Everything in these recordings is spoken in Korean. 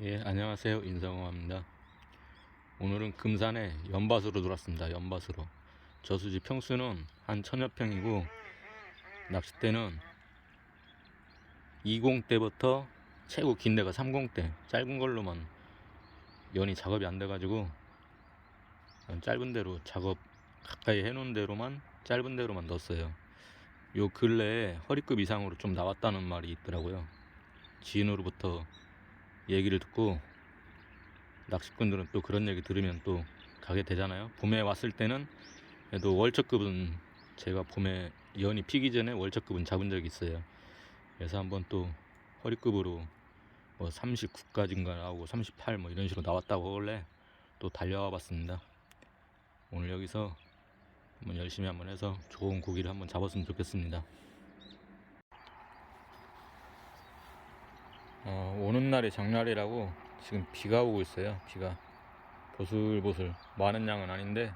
예, 안녕하세요. 인성호입니다. 오늘은 금산에 연밭으로 들어왔습니다. 연밭으로. 저수지 평수는 한 천여 평이고, 낚싯대는 20대부터 최고 긴 데가 30대. 짧은 걸로만 연이 작업이 안 돼가지고, 짧은 대로 작업 가까이 해놓은 대로만, 짧은 대로만 넣었어요. 요 근래에 허리급 이상으로 좀 나왔다는 말이 있더라고요. 지인으로부터 얘기를 듣고 낚시꾼들은 또 그런 얘기 들으면 또 가게 되잖아요. 봄에 왔을 때는 그래도 월척급은 제가 봄에 연이 피기 전에 월척급은 잡은 적이 있어요. 그래서 한번 또 허리급으로 뭐 39까지인가 나오고 38 뭐 이런 식으로 나왔다고 원래 또 달려와 봤습니다. 오늘 여기서 한번 열심히 한번 해서 좋은 고기를 한번 잡았으면 좋겠습니다. 어, 오는 날이 장날이라고 지금 비가 오고 있어요. 비가 보슬보슬 많은 양은 아닌데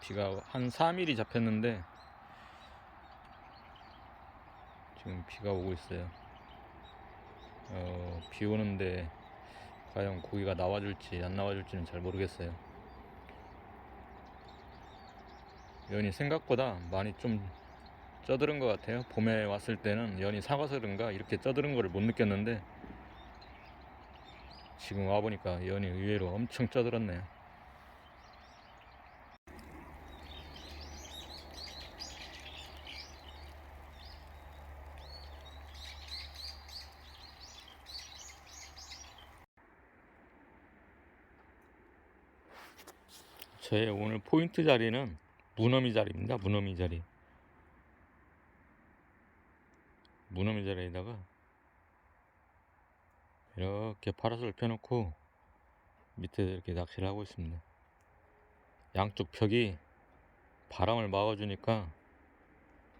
비가 한 3일이 잡혔는데 지금 비가 오고 있어요. 어, 비 오는데 과연 고기가 나와줄지 안 나와줄지는 잘 모르겠어요. 연이 생각보다 많이 좀 쪄들은 것 같아요. 봄에 왔을 때는 연이 사과서 그런가 이렇게 쪄들은 거를 못 느꼈는데 지금 와보니까 연이 의외로 엄청 쪄들었네요. 저의 오늘 포인트 자리는 무너미 자리입니다. 무너미 자리. 무너미 자리에다가 이렇게 파라솔 펴놓고 밑에 이렇게 낚시를 하고 있습니다. 양쪽 벽이 바람을 막아주니까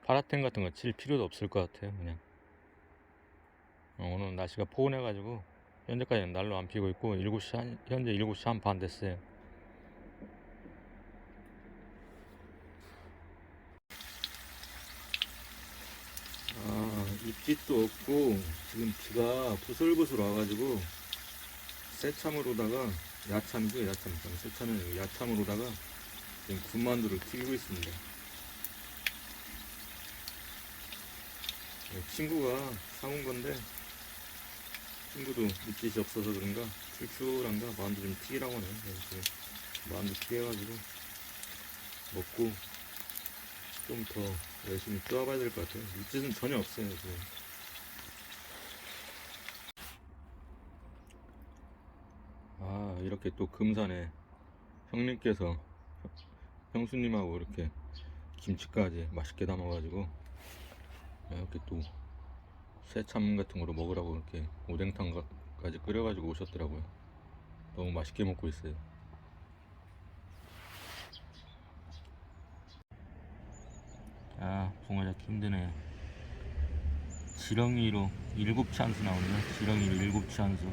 파라텐 같은 거 칠 필요도 없을 것 같아요. 그냥 어, 오늘 날씨가 포근해가지고 현재까지는 날로 안 피고 있고 7시 한, 현재 7시 한 반 됐어요. 아, 입짓도 없고 지금 비가 부슬부슬 와가지고 새참으로다가 야참이죠 야참. 새참은 야참으로다가 지금 군만두를 튀기고 있습니다. 네, 친구가 사온 건데 친구도 입짓이 없어서 그런가 출출한가 만두 좀 튀기라고 하네요. 만두 튀겨가지고 먹고 좀더 열심히 떠와봐야 될 것 같아요. 일짓은 전혀 없어요, 지금. 아, 이렇게 또 금산에 형님께서 형수님하고 이렇게 김치까지 맛있게 담아가지고 이렇게 또 새참 같은 거로 먹으라고 이렇게 오뎅탕까지 끓여가지고 오셨더라고요. 너무 맛있게 먹고 있어요. 아, 붕어 잡기 힘드네. 지렁이로 일곱 찬수 나오네요. 지렁이로 일곱 찬수.